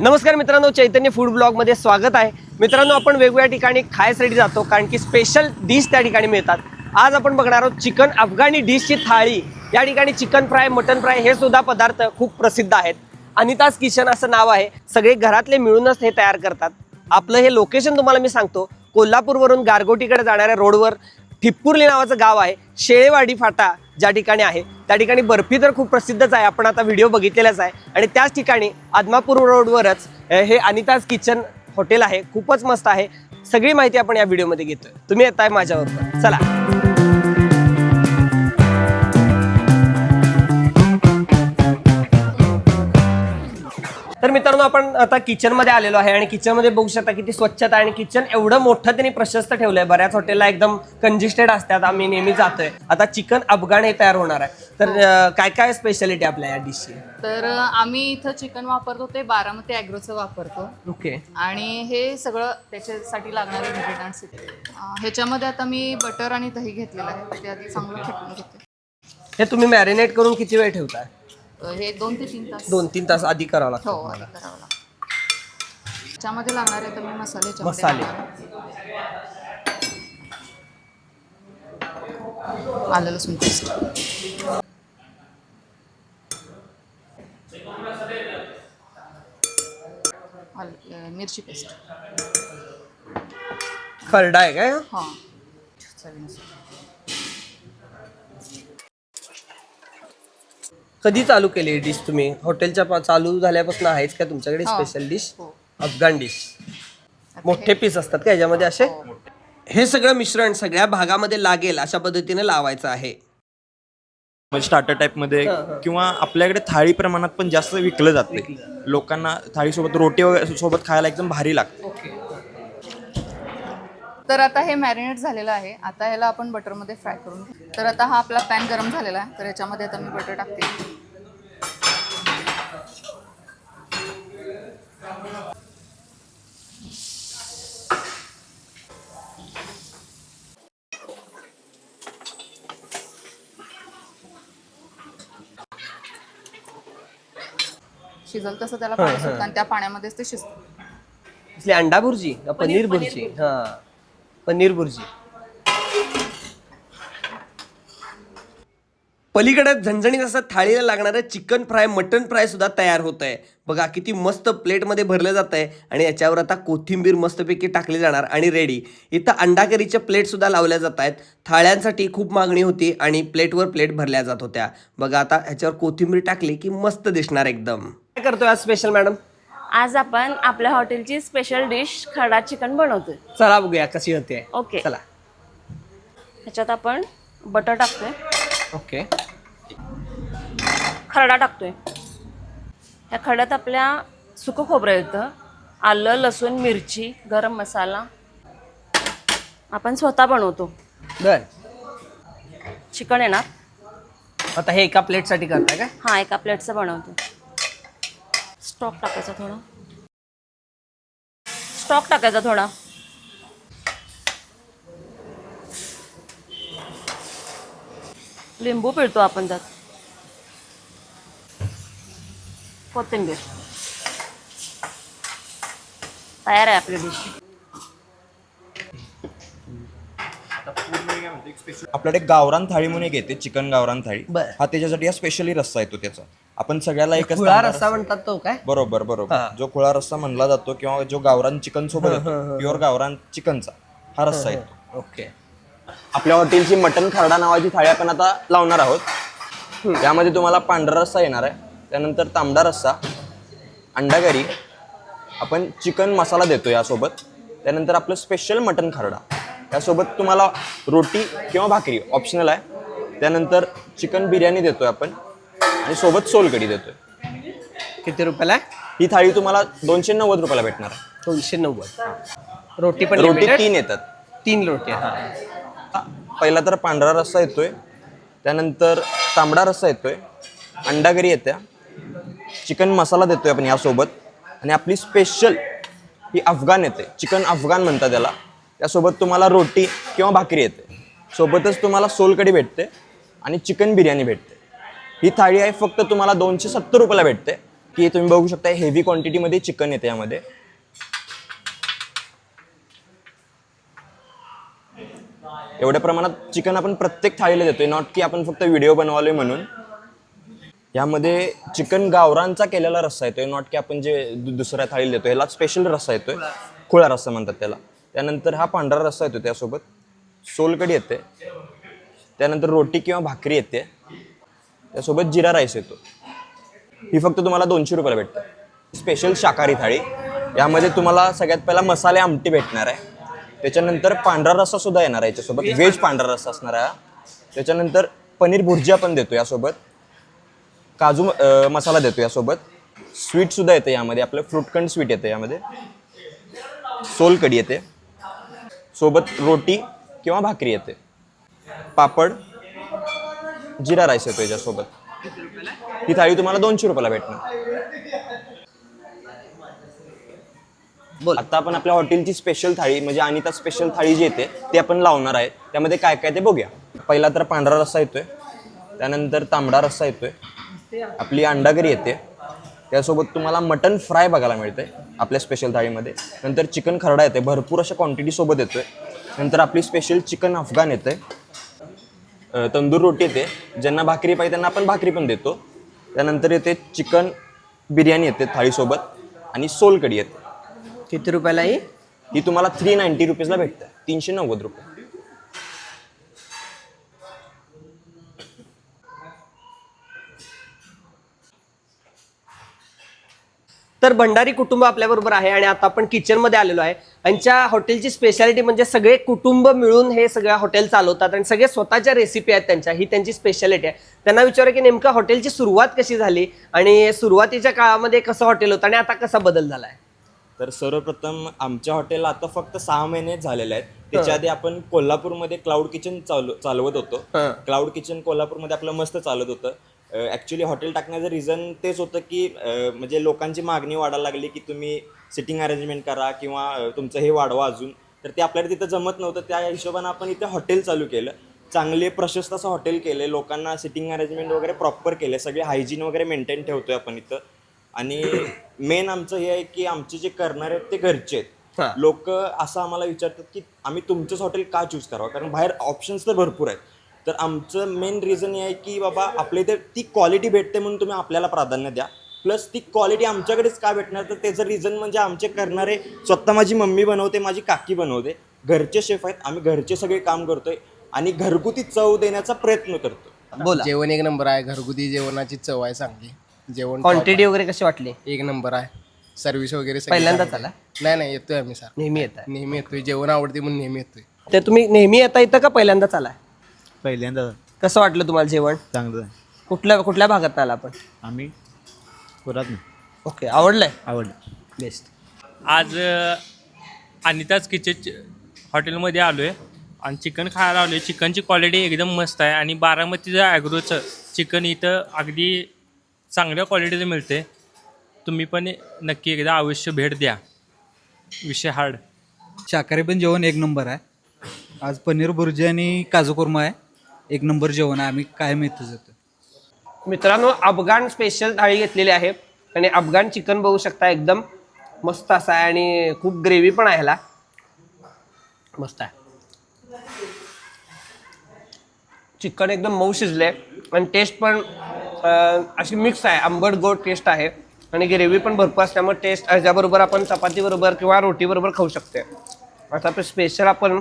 नमस्कार मित्रांनो चैतन्य फूड ब्लॉगमध्ये स्वागत आहे. मित्रांनो आपण वेगवेगळ्या ठिकाणी खायसाठी जातो कारण की स्पेशल डिश त्या ठिकाणी मिळतात. आज आपण बघणार आहोत चिकन अफगाणी डिशची थाळी. या ठिकाणी चिकन फ्राय मटन फ्राय हे सुद्धा पदार्थ खूप प्रसिद्ध आहेत. अनिताज किचन असं नाव आहे. सगळे घरातले मिळूनच हे तयार करतात. आपलं हे लोकेशन तुम्हाला मी सांगतो. कोल्हापूरवरून गारगोटीकडे जाणाऱ्या रोडवर ठिप्पुर्ली नावाचं गाव आहे. शेळेवाडी फाटा ज्या ठिकाणी आहे. त्या ठिकाणी बर्फी तर खूप प्रसिद्धच आहे. आपण आता व्हिडिओ बघितलेलाच आहे. आणि त्याच ठिकाणी आदमापूर रोडवरच हे अनिताज किचन हॉटेल आहे. खूपच मस्त आहे. सगळी माहिती आपण या व्हिडिओमध्ये घेतोय. तुम्ही येताय माझ्याबरोबर. चला. तर मित्रांनो आपण आता किचनमध्ये आलेलो आहे आणि किचनमध्ये बघू शकता किती स्वच्छता आणि किचन एवढं मोठं त्यांनी प्रशस्त ठेवलंय. बऱ्याच हॉटेलला एकदम कंजिस्टेड असतात. आम्ही नेहमी जातोय. आता चिकन अफगाण हे तयार होणार आहे. तर अं, काय काय स्पेशालिटी आपल्या या डिशची तर आम्ही इथं चिकन वापरतो ते बारामती ॲग्रोचं वापरतो. ओके आणि हे सगळं त्याच्यासाठी लागणारे इंग्रेडियंट्स ह्याच्यामध्ये आता मी बटर आणि दही घेतलेलं आहे. ते आधी चांगलं फेटून घेते. हे तुम्ही मॅरिनेट करून किती वेळ ठेवताय? अ, हे दोन ते तीन तास. दोन तीन तास आधी करावं हो लागतं करावं लागतं. ह्याच्यामध्ये लागणारे तर मी मसाले मसाले. टाकणार. आलं लसूण पेस्ट मिरची पेस्ट खरडा आहे काय हां? चवीनुसार. कधी चालू केली ही डिश तुम्ही? हॉटेलच्या पा- चालू झाल्यापासून आहेच का तुमच्याकडे हो. स्पेशल डिश हो. अफगाण डिश मोठे पीस असतात का याच्यामध्ये असे? हो. हे सगळं मिश्रण सगळ्या भागामध्ये लागेल अशा पद्धतीने लावायचं आहे. म्हणजे स्टार्टर टाईपमध्ये किंवा आपल्याकडे थाळी प्रमाणात पण जास्त विकलं जाते लोकांना थाळीसोबत रोटी वगैरे सोबत खायला एकदम भारी लागते. तर आता हे मॅरिनेट झालेलं आहे. आता ह्याला आपण बटरमध्ये फ्राय करून घेऊ. तर आता हा आपला पॅन गरम झालेला आहे. तर याच्यामध्ये आता मी बटर टाकते. शिजल तसं त्याला पाणी सुटतं आणि त्या पाण्यामध्येच ते शिजतं. इसली अंडा भुर्जी का पनीर भुर्जी हा. पनीर भुर्जी पलीकडे झणझणीत असं थाळीला लागणारं चिकन फ्राय मटन फ्राय सुद्धा तयार होत आहे बघा किती मस्त प्लेटमध्ये भरलं जात आहे आणि याच्यावर आता कोथिंबीर मस्तपैकी टाकली जाणार आणि रेडी इथं अंडा करीच्या प्लेट सुद्धा लावल्या जात आहेत. थाळ्यांसाठी खूप मागणी होती आणि प्लेटवर प्लेट भरल्या जात होत्या. बघा आता ह्याच्यावर कोथिंबीर टाकली की मस्त दिसणार एकदम. काय करतोय आज स्पेशल मॅडम आज आपण आपल्या हॉटेलची स्पेशल डिश खरडा चिकन बनवतोय. चला बघूया कशी होते. ओके चला. ह्याच्यात आपण बटर टाकतोय. ओके खरडा टाकतोय. या खरड्यात आपल्या सुकं खोबरं येतं. आलं लसूण मिरची गरम मसाला. आपण स्वतः बनवतो. बर. चिकन येणार. आता हे एका प्लेटसाठी करताय काय? हा एका प्लेटचं बनवतो स्टॉक टाकायचा थोडा. स्टॉक टाकायचा थोडा. लिंबू पिळतो आपण त्यात. कोथिंबीर. तयार आहे आपली डिश आपल्याकडे गावरान थाळी म्हणून एक येते चिकन गावरान थाळी. बरं. हा त्याच्यासाठी हा स्पेशली रस्सा येतो त्याचा. आपण सगळ्याला एकच खुळा तांबडा रस्सा म्हणतात तो काय? बरोबर बरोबर. जो खुळा रस्सा म्हणला जातो किंवा जो गावरान चिकन सोबत प्युअर गावरान चिकनचा हा रस्सा येतो. ओके. आपल्या हॉटेलची मटन खरडा नावाची थाळी आपण आता लावणार आहोत. त्यामध्ये तुम्हाला पांढरा रस्सा येणार आहे. त्यानंतर तांबडा रस्सा अंडा करी आपण चिकन मसाला देतो यासोबत. त्यानंतर आपलं स्पेशल मटन खरडा. यासोबत तुम्हाला रोटी किंवा भाकरी ऑप्शनल आहे. त्यानंतर चिकन बिर्याणी देतोय आपण. आणि सोबत सोलकडी देतोय. किती रुपयाला? आहे? ही थाळी तुम्हाला दोनशे नव्वद रुपयाला भेटणार आहे. दोनशे नव्वद. रोटी पण रोटी limited? तीन येतात. तीन रोटी हा. पहिला तर पांढरा रस्सा येतोय. त्यानंतर तांबडा रस्सा येतोय. अंडागरी येत्या. चिकन मसाला देतोय आपण यासोबत. आणि आपली स्पेशल ही अफगाण येते. चिकन अफगाण म्हणतात त्याला. त्यासोबत तुम्हाला रोटी किंवा भाकरी येते. सोबतच तुम्हाला सोलकढी भेटते. आणि चिकन बिर्याणी भेटते. ही थाळी आहे फक्त तुम्हाला दोनशे सत्तर रुपयाला भेटते. की तुम्ही बघू शकता हेवी क्वांटिटीमध्ये चिकन येते यामध्ये. एवढ्या प्रमाणात चिकन आपण प्रत्येक थाळीला देतोय. नॉट की आपण फक्त व्हिडिओ बनवालोय म्हणून. यामध्ये चिकन गावरांचा केलेला रस्सा येतोय. नॉट की आपण जे दु- दुसऱ्या थाळीला देतो ह्याला स्पेशल रस्सा येतोय. खुळा रस्सा म्हणतात त्याला. त्यानंतर हा पांढरा रस्सा येतो त्यासोबत. सोलकढी येते. त्यानंतर रोटी किंवा भाकरी येते. त्यासोबत जिरा राईस येतो. ही फक्त तुम्हाला दोनशे रुपयाला भेटते. स्पेशल शाकाहारी थाळी. यामध्ये तुम्हाला सगळ्यात पहिला मसाले आमटी भेटणार आहे. त्याच्यानंतर पांढरा रस्सा सुद्धा येणार आहे याच्यासोबत. व्हेज पांढरा रस्सा असणार आहे. त्याच्यानंतर पनीर भुर्जी आपण देतो यासोबत. काजू मसाला देतो यासोबत. स्वीट सुद्धा येते यामध्ये. आपलं फ्रूटकंड स्वीट येते यामध्ये. सोलकढी येते. सोबत रोटी किंवा भाकरी येते. पापड जिरा राईस येतो याच्यासोबत. ही थाळी तुम्हाला दोनशे रुपयाला भेटणार. बोल. आता आपण आपल्या हॉटेलची स्पेशल थाळी म्हणजे अनिता स्पेशल थाळी जी येते ती आपण लावणार आहे. त्यामध्ये काय काय ते बघूया. पहिला तर पांढरा रस्सा येतोय. त्यानंतर तांबडा रस्सा येतोय. आपली अंडागरी येते. त्यासोबत तुम्हाला मटन फ्राय बघायला मिळते आपल्या स्पेशल थाळीमध्ये. नंतर चिकन खरडा येते भरपूर अशा क्वांटिटी सोबत येतोय. नंतर आपली स्पेशल चिकन अफगाण येते तंदूर रोटी येते. ज्यांना भाकरी पाहिजे त्यांना आपण भाकरी पण देतो. त्यानंतर येते चिकन बिर्याणी येते थाळीसोबत आणि सोलकढी येते. किती रुपयाला ही? ही तुम्हाला थ्री नाईन्टी रुपीजला भेटते. तीनशे नव्वद रुपये. तर भंडारी कुटुंब आपल्याबरोबर आहे आणि आता आपण किचनमध्ये आलेलो आहे. यांच्या हॉटेलची स्पेशालिटी म्हणजे सगळे कुटुंब मिळून हे सगळं हॉटेल चालवतात आणि सगळे स्वतःच्या रेसिपी आहेत त्यांच्या. ही त्यांची स्पेशालिटी आहे. त्यांना विचारू की नेमकं हॉटेलची सुरुवात कशी झाली आणि सुरुवातीच्या काळामध्ये कसं हॉटेल होतं आणि आता कसा बदल झाला आहे तर सर्वप्रथम आमच्या हॉटेलला आता फक्त सहा महिने झालेले आहेत. त्याच्या आधी आपण कोल्हापूरमध्ये क्लाउड किचन चालू चालवत होतो. क्लाउड किचन कोल्हापूरमध्ये आपलं मस्त चालत होतं. ॲक्च्युली हॉटेल टाकण्याचं रिझन तेच होतं की म्हणजे लोकांची मागणी वाढायला लागली की तुम्ही सिटिंग अरेंजमेंट करा किंवा तुमचं हे वाढवा अजून. तर ते आपल्याला तिथं जमत नव्हतं. त्या हिशोबानं आपण इथे हॉटेल चालू केलं. चांगले प्रशस्त असं हॉटेल केले. लोकांना सिटिंग अरेंजमेंट वगैरे प्रॉपर केले. सगळे हायजीन वगैरे मेंटेन ठेवतोय आपण इथं. आणि मेन आमचं हे आहे की आमचे जे करणारे आहेत ते घरचे. आहेत. लोक असं आम्हाला विचारतात की आम्ही तुमचंच हॉटेल का चूज करावं? कारण बाहेर ऑप्शन्स तर भरपूर आहेत. तर आमचं मेन रिझन हे आहे की बाबा आपल्या इथे ती क्वालिटी भेटते म्हणून तुम्ही आपल्याला प्राधान्य द्या. प्लस ती क्वालिटी आमच्याकडेच का भेटणार? तर त्याचं रिझन म्हणजे आमचे करणारे स्वतः माझी मम्मी बनवते माझी काकी बनवते. घरचे शेफ आहेत आम्ही घरचे सगळे काम करतोय आणि घरगुती चव देण्याचा प्रयत्न करतो बोला. जेवण एक नंबर आहे घरगुती जेवणाची चव आहे चांगली जेवण क्वांटिटी वगैरे कशी वाटली? एक नंबर आहे. सर्व्हिस वगैरे सगळी पहिल्यांदाच आला? आहे. नाही नाही येतोय आम्ही सर नेहमी येत आहे नेहमी येतोय. जेवण आवडते म्हणून नेहमी येतोय. ते तुम्ही नेहमी येता इथं का पहिल्यांदाच आलाय? पहिल्यांदा कसं वाटलं तुम्हाला जेवण? चांगलं आहे कुठल्या कुठल्या भागात आला आपण? आम्ही पुरात नाही ओके आवडलंय? आवडलं. बेस्ट आज अ, अनिताज किचन हॉटेलमध्ये आलो आहे आणि चिकन खायला आलो आहे चिकनची क्वालिटी एकदम मस्त आहे आणि बारामतीचं ॲग्रोचं चिकन इथं अगदी चांगल्या क्वालिटीचं मिळते. तुम्ही पण नक्की एकदा अवश्य भेट द्या. विषय हार्ड शाकाहारी पण जेवण एक नंबर आहे. आज पनीर भुर्जी आणि काजू कुर्मा आहे. एक नंबर जेवण आहे आम्ही कायम इथंच येतो मित्रांनो अफगाण स्पेशल थाळी घेतलेली आहे. आणि अफगाण चिकन बघू शकता एकदम मस्त असा आहे आणि खूप ग्रेव्ही पण आहे ह्याला. मस्त आहे. चिकन एकदम मऊ शिजले आणि टेस्ट पण अं, अशी मिक्स आहे. आंबट गोड टेस्ट आहे. आणि ग्रेव्ही पण भरपूर असल्यामुळे टेस्ट ह्याच्याबरोबर आपण चपातीबरोबर किंवा रोटीबरोबर खाऊ शकते आता आपलं स्पेशल आपण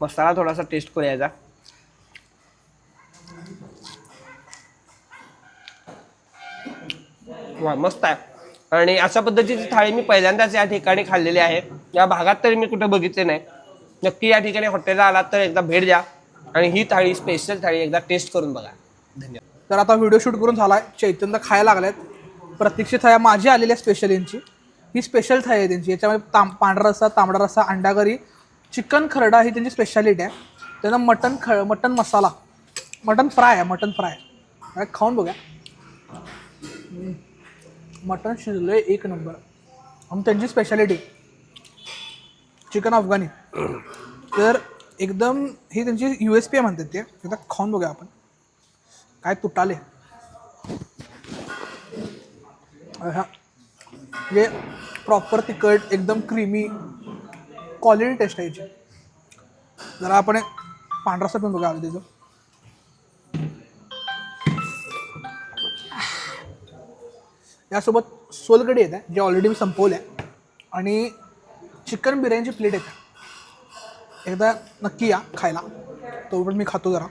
मसाला थोडासा टेस्ट करूया याचा. वा मस्त आहे. आणि अशा पद्धतीची थाळी मी पहिल्यांदाच या ठिकाणी खाल्लेली आहे. या भागात तरी मी कुठं बघितले नाही. नक्की या ठिकाणी हॉटेलला आलात तर एकदा भेट द्या. आणि ही थाळी स्पेशल थाळी एकदा टेस्ट करून बघा. धन्यवाद. तर आता व्हिडिओ शूट करून झाला आहे चैतन्य खायला लागल्यात प्रतीक्षित थाळ्या माझी आलेल्या स्पेशल यांची. ही स्पेशल थाळी आहे त्यांची. याच्यामध्ये ताम पांढरा रस्सा तांबडा रस्सा अंडा करी चिकन खरडा ही त्यांची स्पेशालिटी आहे. त्यांना मटन ख मटन मसाला. मटन फ्राय आहे मटन फ्राय. खाऊन बघा हम्म. मटन शिजलं एक नंबर. आणि त्यांची स्पेशालिटी चिकन अफगाणी. तर एकदम ही त्यांची यू एस पी आहे म्हणतात ते. एकदा खाऊन बघूया आपण. काय तुटाले. हा म्हणजे प्रॉपर तिखट एकदम क्रीमी क्वालिटी टेस्ट आहे याची. जरा आपण पांढरासा पण बघा आलं त्याचं. यासोबत सोलकडी येत आहे जे ऑलरेडी मी संपवलं आहे आणि चिकन बिर्याणीची प्लेट येते. एकदा नक्की या खायला. तो पण मी खातो जरा.